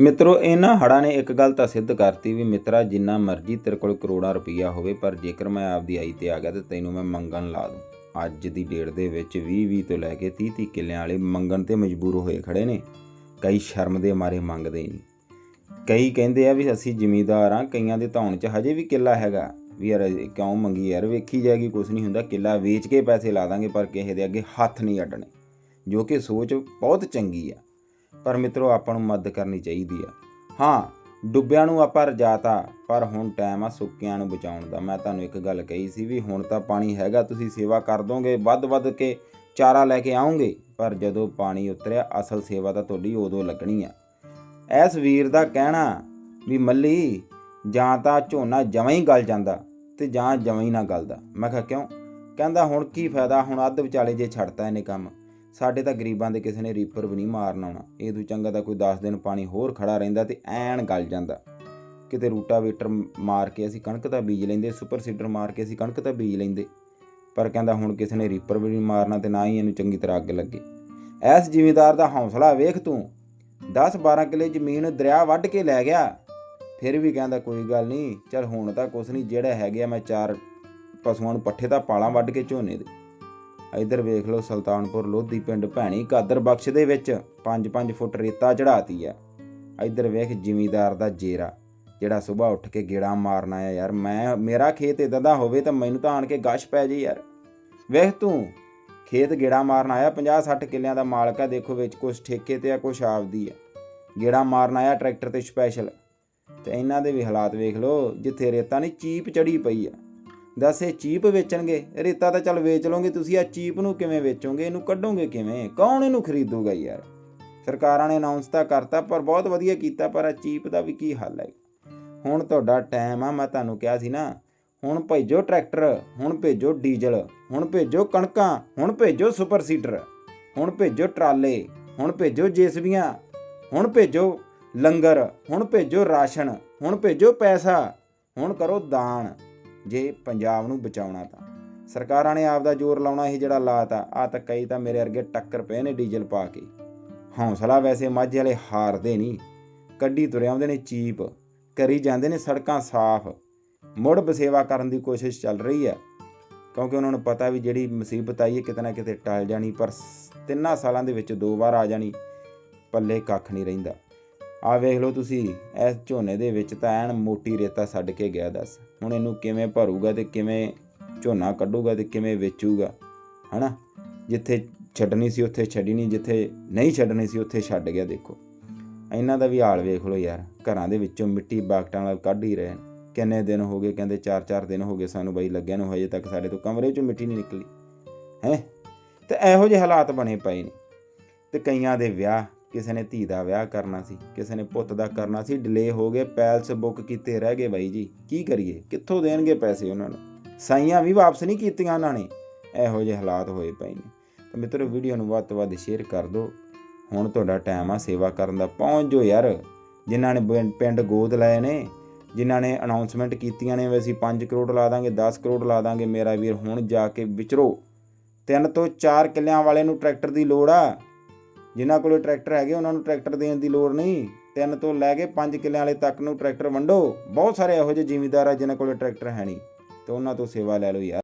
ਮਿੱਤਰੋ, ਇਹਨਾਂ ਹੜਾਂ ਨੇ ਇੱਕ ਗੱਲ ਤਾਂ ਸਿੱਧ ਕਰਤੀ ਵੀ ਮਿੱਤਰਾ, ਜਿੰਨਾ ਮਰਜ਼ੀ ਤੇਰੇ ਕੋਲ ਕਰੋੜਾਂ ਰੁਪਈਆ ਹੋਵੇ, ਪਰ ਜੇਕਰ ਮੈਂ ਆਪਦੀ ਆਈ ਤੇ ਆ ਗਿਆ ਤੇ ਤੈਨੂੰ ਮੈਂ ਮੰਗਣ ਲਾ ਦੂੰ। ਅੱਜ ਦੀ ਡੇਟ ਦੇ ਵਿੱਚ 20 20 ਤੋਂ ਲੈ ਕੇ 30 30 ਕਿੱਲਿਆਂ ਵਾਲੇ ਮੰਗਣ ਤੇ ਮਜਬੂਰ ਹੋਏ ਖੜੇ ਨੇ। ਕਈ ਸ਼ਰਮ ਦੇ ਮਾਰੇ ਮੰਗਦੇ ਹੀ ਨਹੀਂ ਕਈ ਕਹਿੰਦੇ ਆ ਵੀ ਅਸੀਂ ਜ਼ਿਮੀਂਦਾਰ ਆ, ਕਈਆਂ ਦੇ ਧੌਣ 'ਚ ਹਜੇ ਵੀ ਕਿੱਲਾ ਹੈਗਾ। ਵੀ ਯਾਰ, ਕਿਉਂ ਮੰਗੀ ਯਾਰ? ਵੇਖੀ ਜਾਏਗੀ ਕੁਝ ਨਹੀਂ ਹੁੰਦਾ। ਕਿੱਲਾ ਵੇਚ ਕੇ ਪੈਸੇ ਲਾ ਦਾਂਗੇ, ਪਰ ਕਿਸੇ ਦੇ ਅੱਗੇ ਹੱਥ ਨਹੀਂ ਅੱਡਣੇ। ਜੋ ਕਿ ਸੋਚ ਬਹੁਤ ਚੰਗੀ ਆ। ਪਰ ਮਿੱਤਰੋ, ਆਪਾਂ ਨੂੰ ਮਦਦ ਕਰਨੀ ਚਾਹੀਦੀ ਆ। ਹਾਂ, ਡੁੱਬਿਆਂ ਨੂੰ ਆਪਾਂ ਰਜਾਤਾ ਪਰ ਹੁਣ ਟਾਈਮ ਆ ਸੁੱਕਿਆਂ ਨੂੰ ਬਚਾਉਣ ਦਾ। ਮੈਂ ਤੁਹਾਨੂੰ ਇੱਕ ਗੱਲ ਕਹੀ ਸੀ ਵੀ ਹੁਣ ਤਾਂ ਪਾਣੀ ਹੈਗਾ, ਤੁਸੀਂ ਸੇਵਾ ਕਰ ਦੋਗੇ ਵੱਧ-ਵੱਧ ਕੇ ਚਾਰਾ ਲੈ ਕੇ ਆਉਂਗੇ ਪਰ ਜਦੋਂ ਪਾਣੀ ਉਤਰਿਆ, ਅਸਲ ਸੇਵਾ ਤਾਂ ਤੁਹਾਡੀ ਉਦੋਂ ਲੱਗਣੀ ਆ। ਐਸ ਵੀਰ ਦਾ ਕਹਿਣਾ ਵੀ ਮੱਲੀ, ਜਾਂ ਤਾਂ ਝੋਨਾ ਜਮਾਂ ਹੀ ਗਲ ਜਾਂਦਾ ਤੇ ਜਾਂ ਜਮਾਂ ਹੀ ਨਾ ਗਲਦਾ। ਮੈਂ ਕਿਹਾ, ਕਿਉਂ? ਕਹਿੰਦਾ, ਹੁਣ ਕੀ ਫਾਇਦਾ? ਹੁਣ ਅੱਧ ਵਿਚਾਲੇ ਜੇ ਛੱਡਤਾ ਇਹਨੇ ਕੰਮ। ਸਾਡੇ ਤਾਂ ਗਰੀਬਾਂ ਦੇ ਕਿਸੇ ਨੇ ਰੀਪਰ ਵੀ ਨਹੀਂ ਮਾਰਨਾ ਆਉਣਾ। ਇਹ ਤੋਂ ਚੰਗਾ ਤਾਂ ਕੋਈ 10 ਦਿਨ ਪਾਣੀ ਹੋਰ ਖੜਾ ਰਹਿੰਦਾ ਤੇ ਐਨ ਗਲ ਜਾਂਦਾ। ਕਿਤੇ ਰੂਟਾਵੇਟਰ ਮਾਰ ਕੇ ਅਸੀਂ ਕਣਕ ਦਾ ਬੀਜ ਲੈਂਦੇ, ਸੁਪਰ ਸੀਡਰ ਮਾਰ ਕੇ ਅਸੀਂ ਕਣਕ ਦਾ ਬੀਜ ਲੈਂਦੇ। ਪਰ ਕਹਿੰਦਾ ਹੁਣ ਕਿਸੇ ਨੇ ਰੀਪਰ ਵੀ ਨਹੀਂ ਮਾਰਨਾ ਤੇ ਨਾ ਹੀ ਇਹਨੂੰ ਚੰਗੀ ਤਰ੍ਹਾਂ ਅੱਗ ਲੱਗੇ। ਐਸ ਜ਼ਿਮੀਦਾਰ ਦਾ ਹੌਸਲਾ ਵੇਖ ਤੂੰ। 10 12 ਕਿੱਲੇ ਜ਼ਮੀਨ ਦਰਿਆ ਵੱਢ ਕੇ ਲੈ ਗਿਆ। ਫਿਰ ਵੀ ਕਹਿੰਦਾ ਕੋਈ ਗੱਲ ਨਹੀਂ, ਚਲ ਹੁਣ ਤਾਂ ਕੁਛ ਨਹੀਂ, ਜਿਹੜਾ ਹੈਗੇ ਆ ਮੈਂ ਚਾਰ ਪਸ਼ੂਆਂ ਨੂੰ ਪੱਠੇ ਤਾਂ ਪਾਲਾਂ ਵੱਢ ਕੇ ਝੋਨੇ ਦੇ। ਇਧਰ ਵੇਖ ਲਓ ਸੁਲਤਾਨਪੁਰ ਲੋਧੀ ਪਿੰਡ ਭੈਣੀ ਕਾਦਰ ਬਖਸ਼ ਦੇ ਵਿੱਚ 5-5 ਫੁੱਟ ਰੇਤਾ ਚੜਾਤੀ ਆ। ਇਧਰ ਵੇਖ ਜ਼ਿਮੀਦਾਰ ਦਾ ਜੇਰਾ, ਜਿਹੜਾ ਸਵੇਰ ਉੱਠ ਕੇ ਗੇੜਾ ਮਾਰਨ ਆਇਆ ਯਾਰ, ਮੈਂ, ਮੇਰਾ ਖੇਤ ਇਦਾਂ ਦਾ ਹੋਵੇ ਤਾਂ ਮੈਨੂੰ ਤਾਂ ਆਣ ਕੇ ਗਸ਼ ਪੈ ਜੇ ਯਾਰ। ਵੇਖ ਤੂੰ, ਖੇਤ ਗੇੜਾ ਮਾਰਨ ਆਇਆ 50-60 ਕਿੱਲਿਆਂ ਦਾ ਮਾਲਕ ਆ, ਦੇਖੋ ਵਿੱਚ ਕੁਝ ਠੇਕੇ ਤੇ ਆ ਕੁਝ ਆਪਦੀ ਆ। ਗੇੜਾ ਮਾਰਨ ਆਇਆ ਟਰੈਕਟਰ ਤੇ ਸਪੈਸ਼ਲ। ਤੇ ਇਹਨਾਂ ਦੇ ਵੀ ਹਾਲਾਤ ਵੇਖ ਲਓ, ਜਿੱਥੇ ਰੇਤਾ ਨਹੀਂ, ਚੀਪ ਚੜੀ ਪਈ ਆ। ਦੱਸ ਇਹ ਚੀਪ ਵੇਚਣਗੇ। ਰੇਤਾ ਤਾਂ ਚੱਲ ਵੇਚ ਲਓਗੇ, ਤੁਸੀਂ ਆ ਚੀਪ ਨੂੰ ਕਿਵੇਂ ਵੇਚੋਗੇ, ਇਹਨੂੰ ਕੱਢੋਗੇ ਕਿਵੇਂ? ਕੌਣ ਇਹਨੂੰ ਖਰੀਦੂਗਾ ਯਾਰ? ਸਰਕਾਰਾਂ ਨੇ ਅਨਾਉਂਸ ਤਾਂ ਕਰਤਾ, ਪਰ ਬਹੁਤ ਵਧੀਆ ਕੀਤਾ, ਪਰ ਆ ਚੀਪ ਦਾ ਵੀ ਕੀ ਹੱਲ ਹੈ? ਹੁਣ ਤੁਹਾਡਾ ਟਾਈਮ ਆ, ਮੈਂ ਤੁਹਾਨੂੰ ਕਿਹਾ ਸੀ ਨਾ, ਹੁਣ ਭੇਜੋ ਟਰੈਕਟਰ, ਹੁਣ ਭੇਜੋ ਡੀਜ਼ਲ, ਹੁਣ ਭੇਜੋ ਕਣਕਾਂ, ਹੁਣ ਭੇਜੋ ਸੁਪਰ ਸੀਡਰ, ਹੁਣ ਭੇਜੋ ਟਰਾਲੇ, ਹੁਣ ਭੇਜੋ ਜੇਸਬੀਆਂ, ਹੁਣ ਭੇਜੋ ਲੰਗਰ, ਹੁਣ ਭੇਜੋ ਰਾਸ਼ਨ, ਹੁਣ ਭੇਜੋ ਪੈਸਾ, ਹੁਣ ਕਰੋ ਦਾਨ। ਜੇ ਪੰਜਾਬ ਨੂੰ ਬਚਾਉਣਾ ਤਾਂ। ਸਰਕਾਰਾਂ ਨੇ ਆਪ ਦਾ ਜ਼ੋਰ ਲਾਉਣਾ ਹੀ ਜਿਹੜਾ ਲਾਤਾ ਆ ਤਾਂ ਕਈ ਤਾਂ ਮੇਰੇ ਅਰਗੇ ਟੱਕਰ ਪਏ ਨੇ ਡੀਜ਼ਲ ਪਾ ਕੇ। ਹੌਸਲਾ ਵੈਸੇ ਮਾਝੇ ਵਾਲੇ ਹਾਰਦੇ ਨਹੀਂ। ਕੱਢੀ ਤੁਰੇ ਆਉਂਦੇ ਨੇ ਚੀਪ, ਕਰੀ ਜਾਂਦੇ ਨੇ ਸੜਕਾਂ ਸਾਫ਼। ਮੁੜ ਬਸੇਵਾ ਕਰਨ ਦੀ ਕੋਸ਼ਿਸ਼ ਚੱਲ ਰਹੀ ਹੈ। ਕਿਉਂਕਿ ਉਹਨਾਂ ਨੂੰ ਪਤਾ ਵੀ ਜਿਹੜੀ ਮੁਸੀਬਤ ਆਈ ਹੈ, ਕਿਤੇ ਨਾ ਕਿਤੇ ਟਲ ਜਾਣੀ, ਪਰ ਸ- ਤਿੰਨਾਂ ਸਾਲਾਂ ਦੇ ਵਿੱਚ ਦੋ ਵਾਰ ਆ ਜਾਣੀ, ਪੱਲੇ ਕੱਖ ਨਹੀਂ ਰਹਿੰਦਾ। ਆ ਵੇਖ ਲਓ ਤੁਸੀਂ, ਇਸ ਝੋਨੇ ਦੇ ਵਿੱਚ ਤਾਂ ਐਨ ਮੋਟੀ ਰੇਤਾ ਛੱਡ ਕੇ ਗਿਆ ਦੱਸ। ਹੁਣ ਇਹਨੂੰ ਕਿਵੇਂ ਭਰੂਗਾ ਤੇ ਕਿਵੇਂ ਝੋਨਾ ਕੱਢੂਗਾ ਤੇ ਕਿਵੇਂ ਵੇਚੂਗਾ, ਹਨਾ? ਜਿੱਥੇ ਛੱਡਣੀ ਸੀ ਉੱਥੇ ਛੱਡੀ ਨਹੀਂ, ਜਿੱਥੇ ਨਹੀਂ ਛੱਡਣੀ ਸੀ ਉੱਥੇ ਛੱਡ ਗਿਆ, ਦੇਖੋ। ਇਹਨਾਂ ਦਾ ਵੀ ਹਾਲ ਵੇਖ ਲਓ ਯਾਰ, ਘਰਾਂ ਦੇ ਵਿੱਚੋਂ ਮਿੱਟੀ ਬਾਕਟਾਂ ਨਾਲ ਕੱਢ ਹੀ ਰਹੇ ਨੇ। ਕਿੰਨੇ ਦਿਨ ਹੋ ਗਏ, ਕਹਿੰਦੇ 4-4 ਦਿਨ ਹੋ ਗਏ ਸਾਨੂੰ ਬਾਈ ਲੱਗਿਆ ਨੂੰ, ਹਜੇ ਤੱਕ ਸਾਡੇ ਤੋਂ ਕਮਰੇ 'ਚੋਂ ਮਿੱਟੀ ਨਹੀਂ ਨਿਕਲੀ, ਹੈ? ਤੇ ਇਹੋ ਜਿਹੇ ਹਾਲਾਤ ਬਣੇ ਪਏ ਨੇ। ਤੇ ਕਈਆਂ ਦੇ ਵਿਆਹ ਕਿਸੇ ਨੇ ਧੀ ਦਾ ਵਿਆਹ ਕਰਨਾ ਸੀ, ਕਿਸੇ ਨੇ ਪੁੱਤ ਦਾ ਕਰਨਾ ਸੀ ਡਿਲੇ ਹੋ ਗਏ, ਪੈਲਸ ਬੁੱਕ ਕੀਤੇ ਰਹਿ ਗਏ ਬਾਈ ਜੀ। ਕੀ ਕਰੀਏ? ਕਿੱਥੋਂ ਦੇਣਗੇ ਪੈਸੇ ਉਹਨਾਂ ਨੂੰ? ਸਾਈਆਂ ਵੀ ਵਾਪਸ ਨਹੀਂ ਕੀਤੀਆਂ ਉਹਨਾਂ ਨੇ। ਇਹੋ ਜਿਹੇ ਹਾਲਾਤ ਹੋਏ ਪਏ ਨੇ। ਤਾਂ ਮਿੱਤਰੋ ਵੀਡੀਓ ਨੂੰ ਵੱਧ ਤੋਂ ਵੱਧ ਸ਼ੇਅਰ ਕਰ ਦਿਓ। ਹੁਣ ਤੁਹਾਡਾ ਟਾਈਮ ਆ ਸੇਵਾ ਕਰਨ ਦਾ। ਪਹੁੰਚ ਜੋ ਯਾਰ। ਜਿਨ੍ਹਾਂ ਨੇ ਪਿੰਡ ਗੋਦ ਲਏ ਨੇ, ਜਿਨ੍ਹਾਂ ਨੇ ਅਨਾਉਂਸਮੈਂਟ ਕੀਤੀਆਂ ਨੇ ਵੀ ਅਸੀਂ 5 ਕਰੋੜ ਲਾ ਦਾਂਗੇ 10 ਕਰੋੜ ਲਾ ਦਾਂਗੇ, ਮੇਰਾ ਵੀਰ ਹੁਣ ਜਾ ਕੇ ਵਿਚਰੋ। ਤਿੰਨ ਤੋਂ ਚਾਰ ਕਿੱਲਿਆਂ ਵਾਲੇ ਨੂੰ ਟਰੈਕਟਰ ਦੀ ਲੋੜ ਆ। ਜਿਨ੍ਹਾਂ ਕੋਲੇ ਟਰੈਕਟਰ ਹੈਗੇ, ਉਹਨਾਂ ਨੂੰ ਟਰੈਕਟਰ ਦੇਣ ਦੀ ਲੋੜ ਨਹੀਂ। ਤਿੰਨ ਤੋਂ ਲੈ ਕੇ 5 ਕਿੱਲਿਆਂ ਵਾਲੇ ਤੱਕ ਨੂੰ ਟਰੈਕਟਰ ਵੰਡੋ। ਬਹੁਤ ਸਾਰੇ ਇਹੋ ਜਿਹੇ ਜ਼ਿਮੀਂਦਾਰ ਆ ਜਿਨ੍ਹਾਂ ਕੋਲੇ ਟਰੈਕਟਰ ਹੈ ਨਹੀਂ। ਤੇ ਉਹਨਾਂ ਤੋਂ ਸੇਵਾ ਲੈ ਲਓ ਯਾਰ।